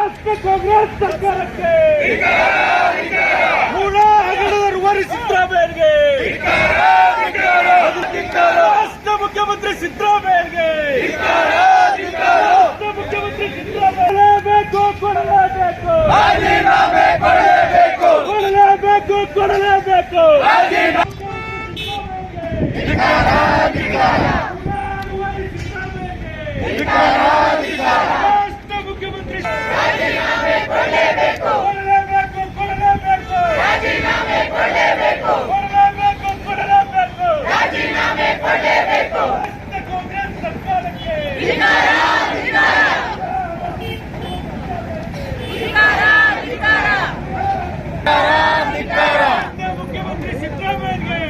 ರಾಷ್ಟ್ರ ಕಾಂಗ್ರೆಸ್ ಸರ್ಕಾರಕ್ಕೆ. ಮೂಲ ಹಗರಣದ ಸಿದ್ದರಾಮಯ್ಯಗೆ ರಾಷ್ಟ್ರ ಮುಖ್ಯಮಂತ್ರಿ ಸಿದ್ದರಾಮಯ್ಯಗೆ ರಾಷ್ಟ್ರ ಮುಖ್ಯಮಂತ್ರಿ ಸಿದ್ದರಾಮಯ್ಯಬೇಕು ಕೊಡಲೇಬೇಕು ಕೊಡಲೇಬೇಕು. ಕೊಡಲೇಬೇಕು ಕೊಡಲೇಬೇಕು ರಾಷ್ಟ್ರ ಮುಖ್ಯಮಂತ್ರಿ ಕೊಡಲೇಬೇಕು ಕೊಡಲೇಬೇಕು ಕೊಡಲೇಬೇಕು ಕೊಡಲೇಬೇಕು ರಾಷ್ಟ್ರ ಕಾಂಗ್ರೆಸ್ ಸರ್ಕಾರಕ್ಕೆ ರಾಷ್ಟ್ರ ಮುಖ್ಯಮಂತ್ರಿ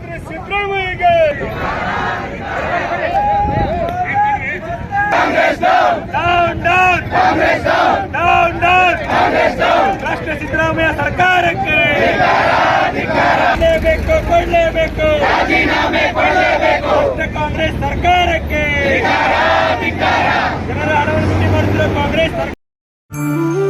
Congress ಸಿದ್ದರಾಮಯ್ಯಗೆ. ರಾಷ್ಟ್ರ ಸಿದ್ದರಾಮಯ್ಯ ಸರ್ಕಾರಕ್ಕೆ. ಕೊಡಲೇಬೇಕು ಕೊಡಲೇಬೇಕು. ಕಾಂಗ್ರೆಸ್ ಸರ್ಕಾರಕ್ಕೆ. ಜನರ ಹಣವನ್ನು ಮಾಡುತ್ತಿರುವ ಕಾಂಗ್ರೆಸ್ ಸರ್ಕಾರ.